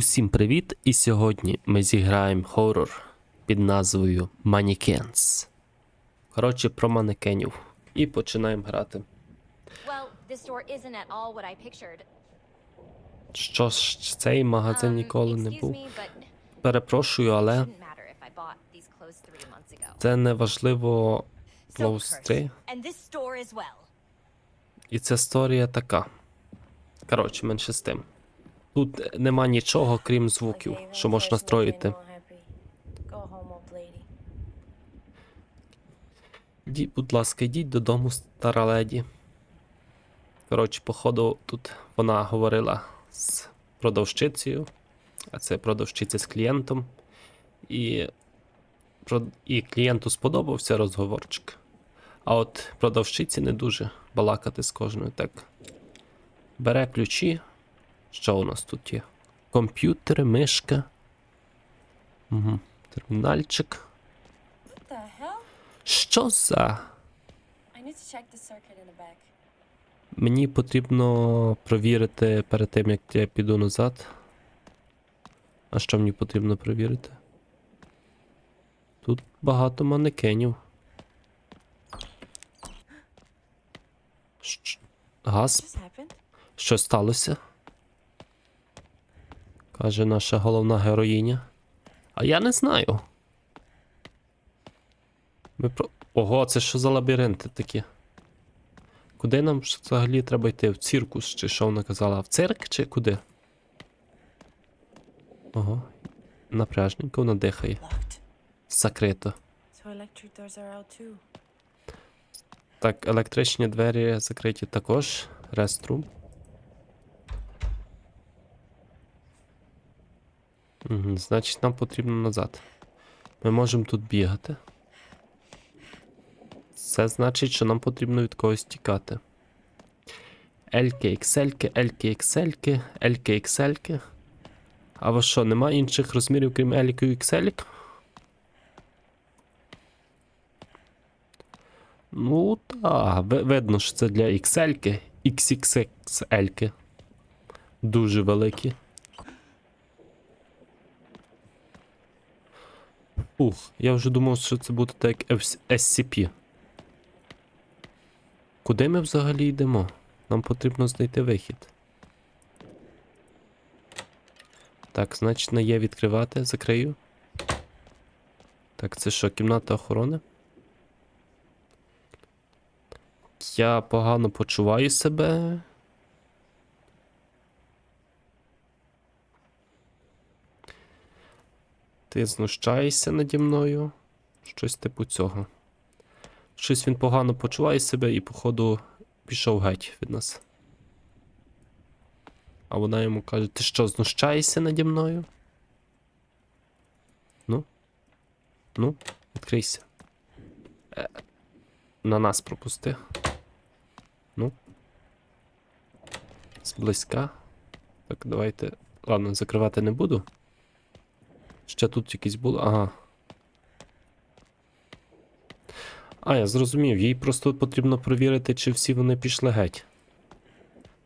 Усім привіт! І сьогодні ми зіграємо хорор під назвою Mannequins. Коротше, про манекенів. І починаємо грати. Що ж, цей магазин Um, ніколи не був. Перепрошую, але це не важливо as well. І ця історія така. Коротше, менше з тим. Тут нема нічого, крім звуків, що можна first строїти. looking all happy. Go home, old lady. Йдіть, будь ласка, йдіть додому, стара леді. Коротше, походу, тут вона говорила з продавщицею, а це продавщиця з клієнтом. І, і клієнту сподобався розговорчик. А от продавщиці не дуже балакати з кожною. Так. Бере ключі. Що у нас тут є? Комп'ютери, мишка. Угу. Термінальчик. Що за? Мені потрібно провірити перед тим, як я піду назад. А що мені потрібно провірити? Тут багато манекенів. Щ- Газ, що сталося? Каже наша головна героїня. А я не знаю. Ми про. Ого, це що за лабіринти такі? Куди нам взагалі треба йти? В циркус, чи що вона казала? В цирк чи куди? Ого. Напряжненько вона дихає. Закрито. Так, електричні двері закриті також. Реструм. Значить, нам потрібно назад. Ми можемо тут бігати. Це значить, що нам потрібно від когось тікати. Ельки, іксельки, ельки, іксельки, ельки, іксельки. А ви що, нема інших розмірів, крім ікселік? Ну, так, видно, що це для XL, XXXL. Дуже великі. Ух, я вже думав, що це буде так як SCP. Куди ми взагалі йдемо? Нам потрібно знайти вихід. Так, значить, не є відкривати, закрию. Так, це що, кімната охорони? Я погано почуваю себе. Ти знущаєшся наді мною. Щось типу цього. Щось він погано почуває себе і, походу, пішов геть від нас. А вона йому каже: ти що, знущаєшся наді мною? Ну? Ну, відкрийся. Е, на нас пропусти. Ну. Зблизька. Так, давайте. Ладно, закривати не буду. Ще тут якісь були. Ага. А, я зрозумів, їй просто потрібно перевірити, чи всі вони пішли геть.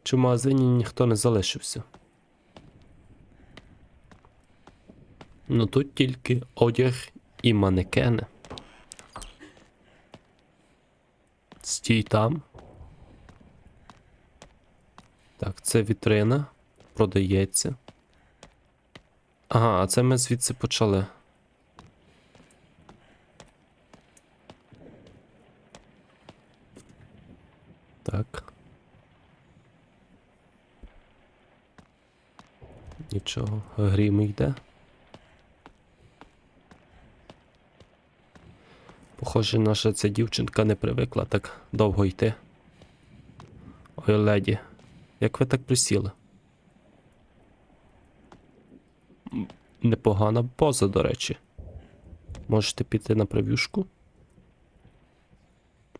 Чи в магазині ніхто не залишився. Ну тут тільки одяг і манекени. Стій там. Так, це вітрина. Продається. Ага, а це ми звідси почали. Так. Нічого, грім йде. Похоже, наша ця дівчинка не привикла так довго йти. Ой, леді, як ви так присіли? Непогана поза, до речі. Можете піти на прев'юшку?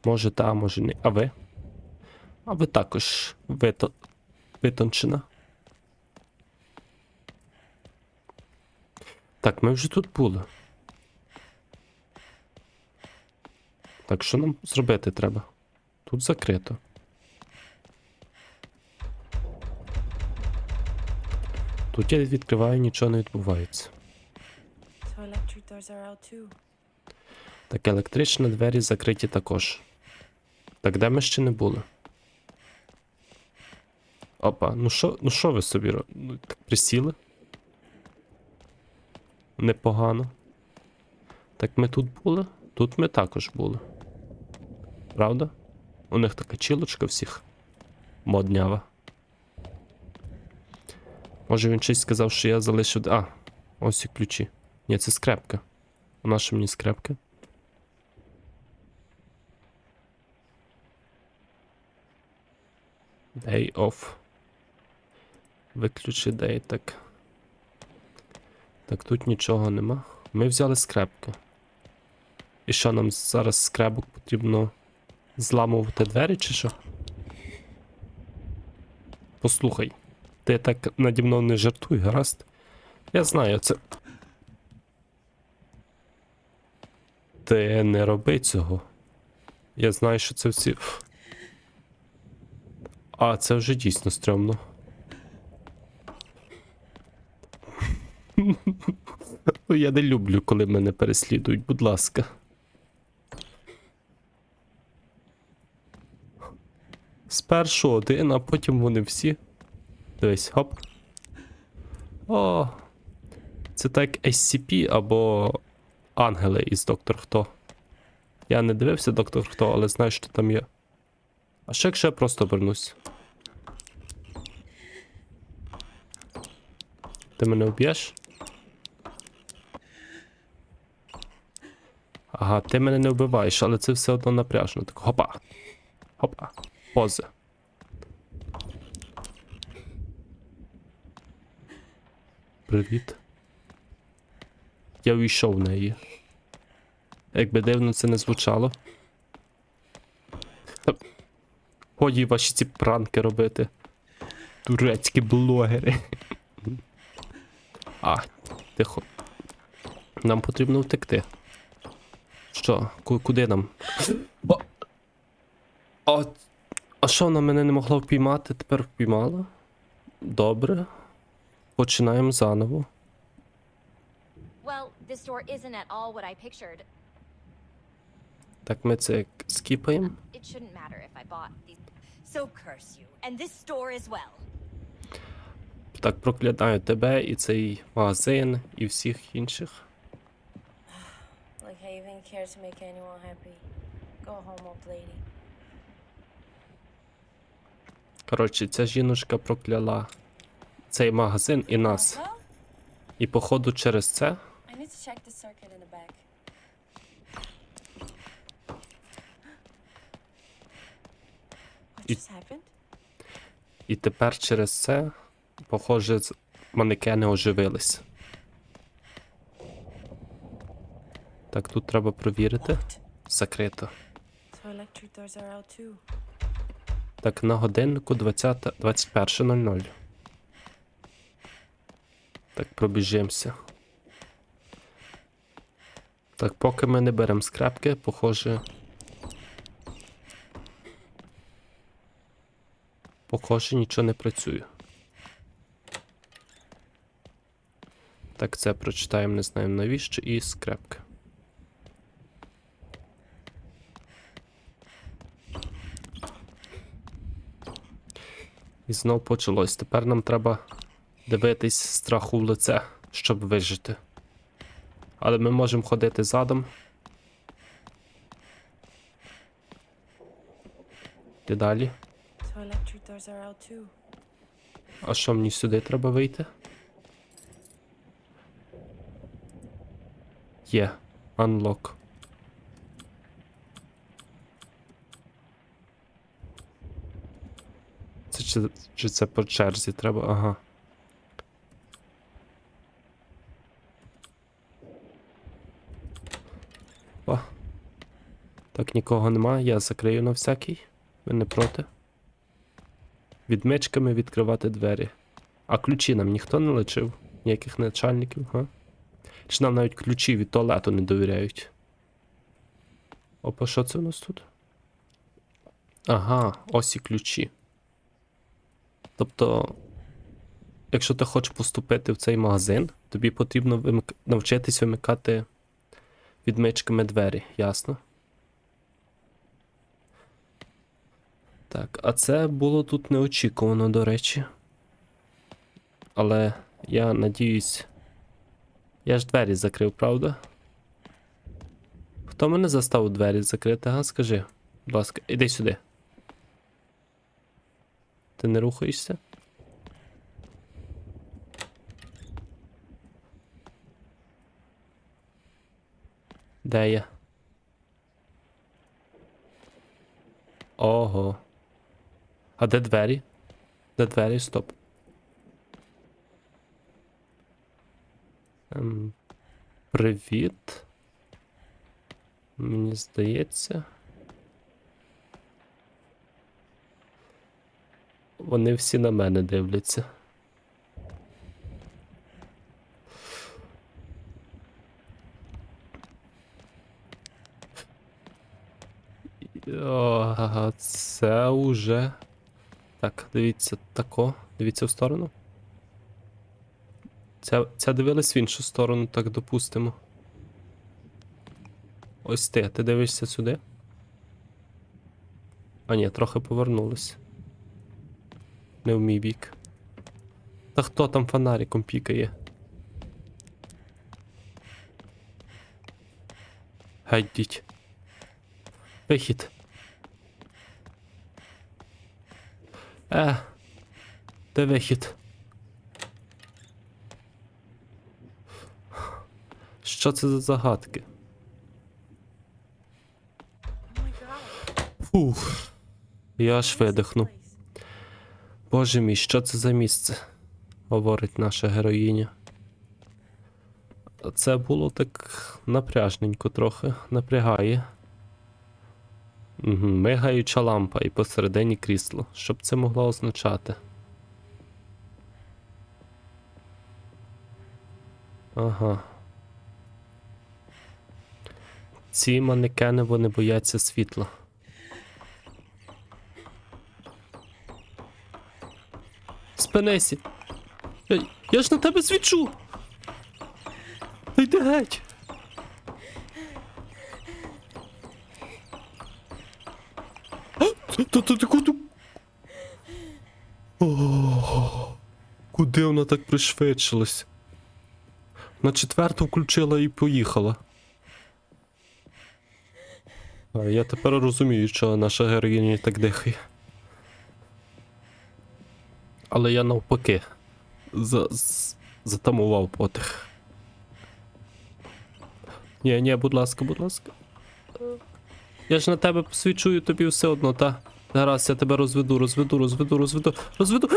Може, та, може ні. А ви? А ви також вито... витончена. Так, ми вже тут були. Так, що нам зробити треба? Тут закрито. Тут я відкриваю, нічого не відбувається. Так, електричні двері закриті також. Так де ми ще не були? Опа, ну що, ну що ви собі ну, так присіли? Непогано. Так ми тут були? Тут ми також були. Правда? У них така чілочка всіх. Моднява. Може він щось сказав, що я залишив. А, ось і ключі. Ні, це скрепка. У нас мені скрепка. Day off. Виключи day, так. Так, тут нічого нема. Ми взяли скрепки. І що нам зараз з скрепок потрібно зламувати двері чи що? Послухай, ти так наді мною не жартуй, гаразд? Я знаю, це. Ти не роби цього. Я знаю, що це всі. А, це вже дійсно стрьомно. Я не люблю, коли мене переслідують, будь ласка. Спершу один, а потім вони всі. Дивись, хоп. О. Це так SCP або ангели із Доктор Хто. Я не дивився Доктор Хто, але знаю, що там є. А що якщо я просто обернусь? Ти мене вб'єш? Ага, ти мене не вбиваєш, але це все одно напряжно. Так, хопа. Хопа. Пози. Привіт. Я увійшов в неї. Якби дивно це не звучало. Годі ваші ці пранки робити. Турецькі блогери. А, тихо. Нам потрібно втекти. Що? Ку- куди нам? О! А, а що вона мене не могла впіймати? Тепер впіймала? Добре. Починаємо заново. Well, this door isn't at all what I pictured. Так, ми це скіпаємо. It shouldn't matter if I bought these. So curse you. And this store as well. Так, проклинаю тебе і цей магазин, і всіх інших. Like I even care to make anyone happy. Go home, old lady. Коротше, ця жіночка прокляла цей магазин і нас. І походу через це happened? І тепер через це, похоже, манекени оживились. Так, тут треба провірити. Закрито. Так, на годиннику 20, 21.00. Так, пробіжимося. Так, поки ми не беремо скрапки, похоже. Похоже, нічого не працює. Так, це прочитаємо, не знаємо навіщо, і скрепки. І знов почалось. Тепер нам треба дивитись страху в лице, щоб вижити. Але ми можемо ходити задом. І далі. А що мені сюди треба вийти? Є. Unlock. Це чи, чи це по черзі треба? Ага. О. Так, нікого нема, я закрию на всякий. Ви не проти? Відмичками відкривати двері. А ключі нам ніхто не лишив? Ніяких начальників, га? Чи нам навіть ключі від туалету не довіряють? Опа, що це у нас тут? Ага, ось і ключі. Тобто. якщо ти хочеш поступити в цей магазин, тобі потрібно вимик... навчитись вимикати відмичками двері, ясно? Так, а це було тут неочікувано, до речі. Але я надіюсь. Я ж двері закрив, правда? Хто мене заставив двері закрити, га? Скажи, будь ласка, іди сюди. Ти не рухаєшся? Де я? Ого. А де двері? Де двері? Стоп. Ем, привіт. Мені здається. Вони всі на мене дивляться. О, це уже. Так, дивіться, тако. Дивіться в сторону. Ця, ця дивилась в іншу сторону, так допустимо. Ось ти, ти дивишся сюди. А ні, трохи повернулись. Не в мій бік. Та хто там фонариком пікає? Гайдіть. Вихід. Е. Де вихід? Що це за загадки? Фух. Я аж видихнув. Боже мій, що це за місце? Говорить наша героїня. Це було так напряжненько трохи, напрягає. Угу, мигаюча лампа і посередині крісло. Що б це могло означати? Ага. Ці манекени вони бояться світла. Спинися. Я, я ж на тебе свічу. Йди геть. А, Та та- та ти куди? Вона так пришвидшилась? На четверту включила і поїхала. Я тепер розумію, що наша героїня так дихає. Але я навпаки за, затамував потих. Ні, ні, будь ласка, будь ласка. Я ж на тебе посвічую тобі все одно, та? Зараз я тебе розведу, розведу, розведу, розведу, розведу.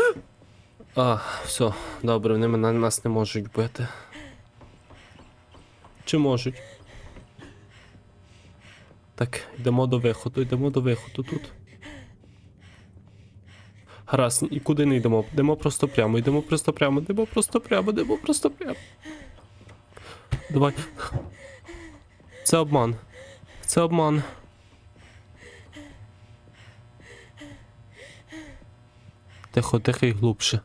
А, все, добре, вони мене нас не можуть бити. Чи можуть? Так, йдемо до виходу, йдемо до виходу тут. Гаразд, і куди не йдемо? Йдемо просто прямо, йдемо просто прямо, йдемо просто прямо, йдемо просто прямо. Давай. Це обман. Це обман. Тихо, і глубше.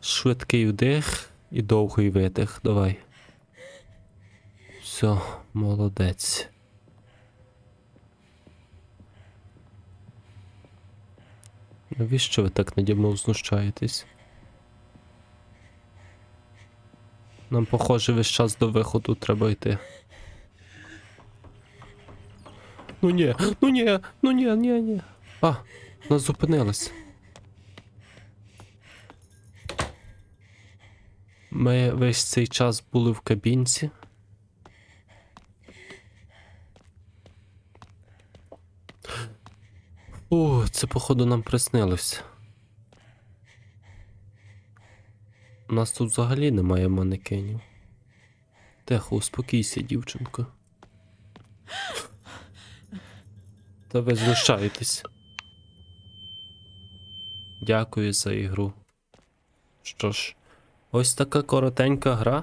Швидкий вдих і довгий видих. Давай. Все, молодець. Навіщо ви так наді мною знущаєтесь? Нам, похоже, весь час до виходу треба йти. Ну ні, ну ні, ну ні, ні, ні. А, нас зупинилось. Ми весь цей час були в кабінці. О, це походу нам приснилось. У нас тут взагалі немає манекенів. Тихо, успокійся, дівчинко. Та ви знущаєтесь. Дякую за ігру. Що ж, ось така коротенька гра.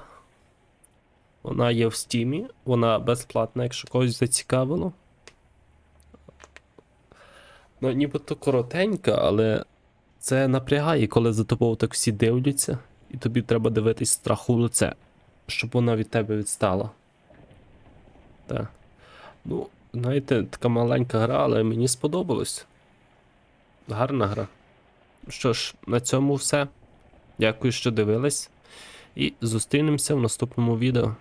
Вона є в стімі, вона безплатна, якщо когось зацікавило. Ну, нібито коротенька, але Це напрягає, коли за тобою так всі дивляться, і тобі треба дивитись страху в лице, щоб вона від тебе відстала. Так. Ну, знаєте, така маленька гра, але мені сподобалось. Гарна гра. Що ж, на цьому все. Дякую, що дивились. І зустрінемося в наступному відео.